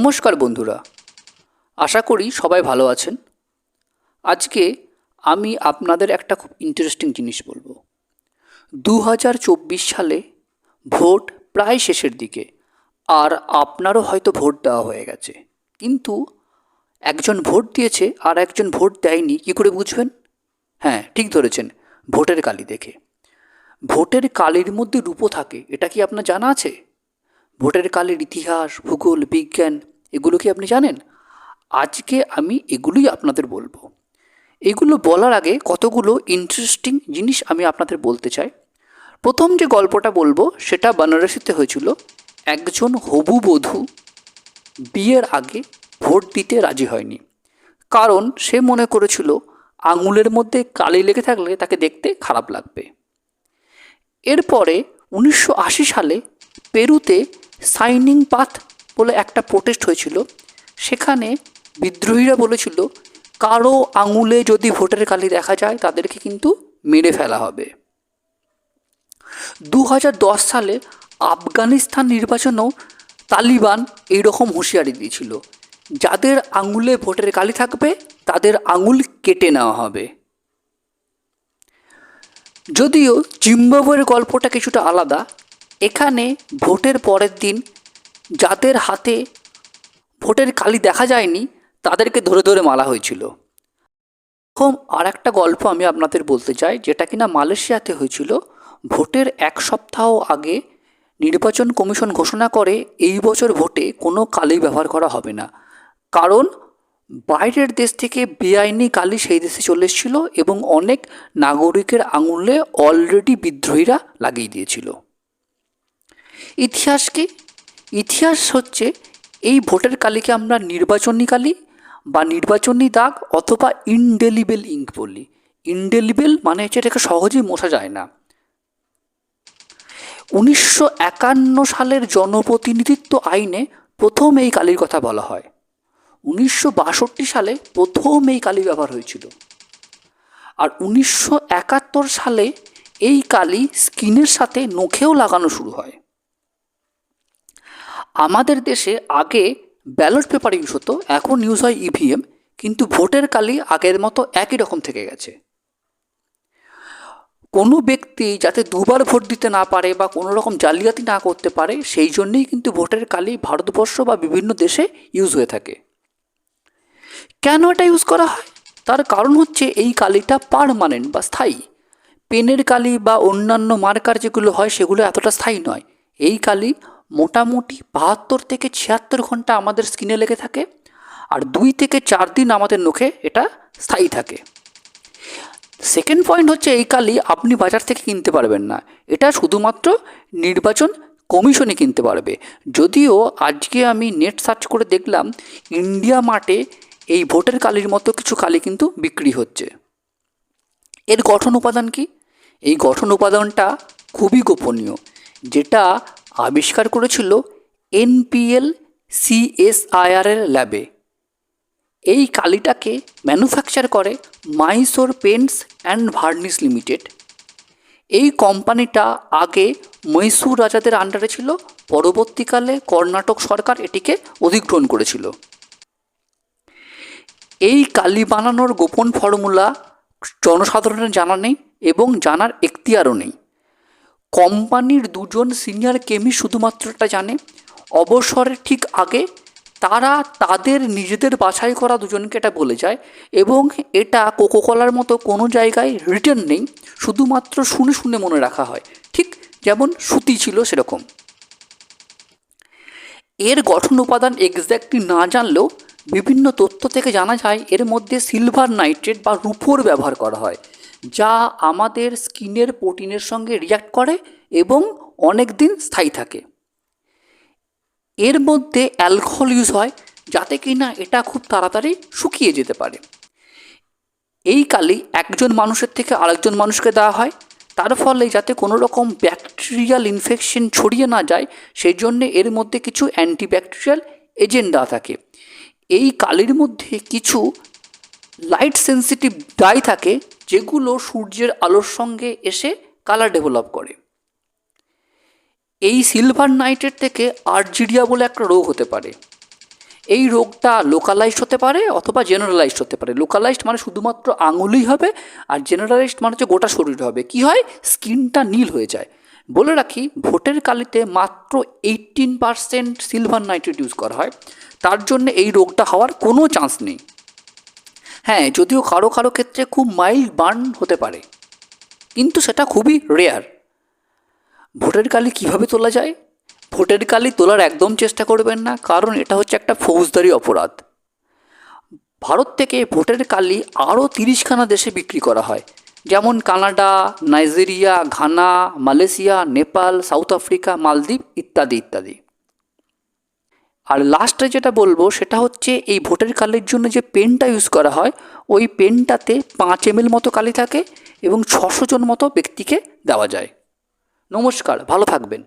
নমস্কার বন্ধুরা। আশা করি সবাই ভালো আছেন। আজকে আমি আপনাদের একটা খুব ইন্টারেস্টিং জিনিস বলব। দু হাজার চব্বিশ সালে ভোট প্রায় শেষের দিকে, আর আপনারও হয়তো ভোট দেওয়া হয়ে গেছে। কিন্তু একজন ভোট দিয়েছে আর একজন ভোট দেয়নি, কী করে বুঝবেন? হ্যাঁ ঠিক ধরেছেন, ভোটের কালি দেখে। ভোটের কালির মধ্যে রূপও থাকে, এটা কি আপনার জানা আছে? ভোটের কালের ইতিহাস, ভূগোল, বিজ্ঞান এগুলো কি আপনি জানেন? আজকে আমি এগুলোই আপনাদের বলব। এগুলো বলার আগে কতগুলো ইন্টারেস্টিং জিনিস আমি আপনাদের বলতে চাই। প্রথম যে গল্পটা বলব, সেটা বানারসিতে হয়েছিল। একজন হবু বধূ বিয়ের আগে ভোট দিতে রাজি হয়নি। কারণ সে মনে করেছিল, আঙুলের মধ্যে কালি লেগে থাকলে তাকে দেখতে খারাপ লাগবে। এরপরে উনিশশো আশি সালে পেরুতে সাইনিং পাথ বলে একটা প্রোটেস্ট হয়েছিল। সেখানে বিদ্রোহীরা বলেছিল কারও আঙুলে যদি ভোটের কালি দেখা যায়, তাদেরকে কিন্তু মেরে ফেলা হবে। দু সালে আফগানিস্তান নির্বাচনেও তালিবান এইরকম হুঁশিয়ারি দিয়েছিল, যাদের আঙুলে ভোটের কালি থাকবে, তাদের আঙুল কেটে নেওয়া হবে। যদিও জিম্বাবুয়ের গল্পটা কিছুটা আলাদা, এখানে ভোটের পরের দিন যাদের হাতে ভোটের কালি দেখা যায়নি, তাদেরকে ধরে ধরে মালা হয়েছিল। এরকম আর একটা গল্প আমি আপনাদের বলতে চাই, যেটা কিনা মালয়েশিয়াতে হয়েছিল। ভোটের এক সপ্তাহ আগে নির্বাচন কমিশন ঘোষণা করে এই বছর ভোটে কোনো কালি ব্যবহার করা হবে না। কারণ বাইরের দেশ থেকে বেআইনি কালি সেই দেশে চলে এসেছিল এবং অনেক নাগরিকের আঙুলে অলরেডি বিদ্রোহীরা লাগিয়ে দিয়েছিল। ইতিহাস কি? ইতিহাস হচ্ছে এই ভোটের কালিকে আমরা নির্বাচনী কালি বা নির্বাচনী দাগ অথবা ইনডেলিবেল ইঙ্ক বলি। ইনডেলিবেল মানে হচ্ছে এটাকে সহজেই মোছা যায় না। উনিশশো একান্ন সালের জনপ্রতিনিধিত্ব আইনে প্রথম এই কালির কথা বলা হয়। উনিশশো বাষট্টি সালে প্রথম এই কালি ব্যবহার হয়েছিল। আর উনিশশো একাত্তর সালে এই কালি স্কিনের সাথে নখেও লাগানো শুরু হয়। আমাদের দেশে আগে ব্যালট পেপার ইউজ হতো, এখন ইউজ হয় ইভিএম কিন্তু ভোটের কালি আগের মতো একই রকম থেকে গেছে। কোনো ব্যক্তি যাতে দুবার ভোট দিতে না পারে বা কোনো রকম জালিয়াতি না করতে পারে, সেই জন্যেই কিন্তু ভোটের কালি ভারতবর্ষ বা বিভিন্ন দেশে ইউজ হয়ে থাকে। কেন এটা ইউজ করা হয়? তার কারণ হচ্ছে এই কালিটা পারমানেন্ট বা স্থায়ী। পেনের কালি বা অন্যান্য মার্কার যেগুলো হয়, সেগুলো এতটা স্থায়ী নয়। এই কালি মোটামুটি বাহাত্তর থেকে ছিয়াত্তর ঘণ্টা আমাদের স্কিনে লেগে থাকে আর দুই থেকে চার দিন আমাদের নখে এটা স্থায়ী থাকে। সেকেন্ড পয়েন্ট হচ্ছে এই কালি আপনি বাজার থেকে কিনতে পারবেন না। এটা শুধুমাত্র নির্বাচন কমিশনে কিনতে পারবে। যদিও আজকে আমি নেট সার্চ করে দেখলাম ইন্ডিয়া মার্টে এই ভোটের কালির মতো কিছু কালি কিন্তু বিক্রি হচ্ছে। এর গঠন উপাদান কি? এই গঠন উপাদানটা খুবই গোপনীয়, যেটা আবিষ্কার করেছিল এনপিএল সিএসআইআরের ল্যাবে। এই কালিটাকে ম্যানুফ্যাকচার করে Mysore paints and varnish limited. এই কোম্পানিটা আগে মহীশূর রাজাদের আন্ডারে ছিল, পরবর্তীকালে কর্ণাটক সরকার এটিকে অধিগ্রহণ করেছিল। এই কালি বানানোর গোপন ফর্মুলা জনসাধারণের জানা নেই এবং জানার এখতিয়ারও নেই। কোম্পানির দুজন সিনিয়র কেমি শুধুমাত্র এটা জানে? অবসরের ঠিক আগে তারা তাদের নিজেদের বাছাই করা দুজনকে এটা বলে যায় এবং এটা কোকোকলার মতো কোনো জায়গায় রিটার্ন নেই, শুধুমাত্র শুনে শুনে মনে রাখা হয়। ঠিক যেমন সুতি ছিল সেরকম। এর গঠন উপাদান এক্স্যাক্টলি না জানলেও বিভিন্ন তথ্য থেকে জানা যায়, এর মধ্যে সিলভার নাইট্রেট বা রুপোর ব্যবহার করা হয়। যা আমাদের স্কিনের প্রোটিনের সঙ্গে রিয়াক্ট করে এবং অনেক দিন স্থায়ী থাকে। এর মধ্যে অ্যালকোহল ইউজ হয় যাতে কি না এটা খুব তাড়াতাড়ি শুকিয়ে যেতে পারে। এই কালি একজন মানুষের থেকে আরেকজন মানুষকে দেওয়া হয়। তার ফলে যাতে কোনো রকম ব্যাকটেরিয়াল ইনফেকশন ছড়িয়ে না যায়, সেই জন্যে এর মধ্যে কিছু অ্যান্টিব্যাকটেরিয়াল দেওয়া থাকে। এই কালির মধ্যে কিছু লাইট সেন্সিটিভ ডাই থাকে, যেগুলো সূর্যের আলোর সঙ্গে এসে কালার ডেভেলপ করে। এই সিলভার নাইটের থেকে আর্জিডিয়া বলে একটা রোগ হতে পারে। এই রোগটা লোকালাইজড হতে পারে অথবা জেনারেলাইজড হতে পারে। লোকালাইজড মানে শুধুমাত্র আঙুলই হবে আর জেনারেলাইজড মানে হচ্ছে গোটা শরীর হবে। কি হয়? স্কিনটা নীল হয়ে যায়। বলে রাখি, ভোটের কালিতে মাত্র eighteen percent silver nitrate use করা হয়। তার জন্য এই রোগটা হওয়ার কোনো চান্স নেই। হ্যাঁ যদিও কারও কারও ক্ষেত্রে খুব মাইল্ড বার্ন হতে পারে, কিন্তু সেটা খুবই রেয়ার ভোটের কালি কীভাবে তোলা যায়? ভোটের কালি তোলার একদম চেষ্টা করবেন না, কারণ এটা হচ্ছে একটা ফৌজদারি অপরাধ। ভারত থেকে ভোটের কালি আরও তিরিশখানা দেশে বিক্রি করা হয়, যেমন Canada, Nigeria, Ghana, Malaysia, Nepal, South Africa, মালদ্বীপ ইত্যাদি ইত্যাদি। আর লাস্টে যেটা বলব, সেটা হচ্ছে এই ভোটের কালের জন্য যে পেনটা ইউজ করা হয়, ওই পেনটাতে পাঁচ এম মতো কালি থাকে এবং ছশো জন মতো ব্যক্তিকে দেওয়া যায়। নমস্কার, ভালো থাকবেন।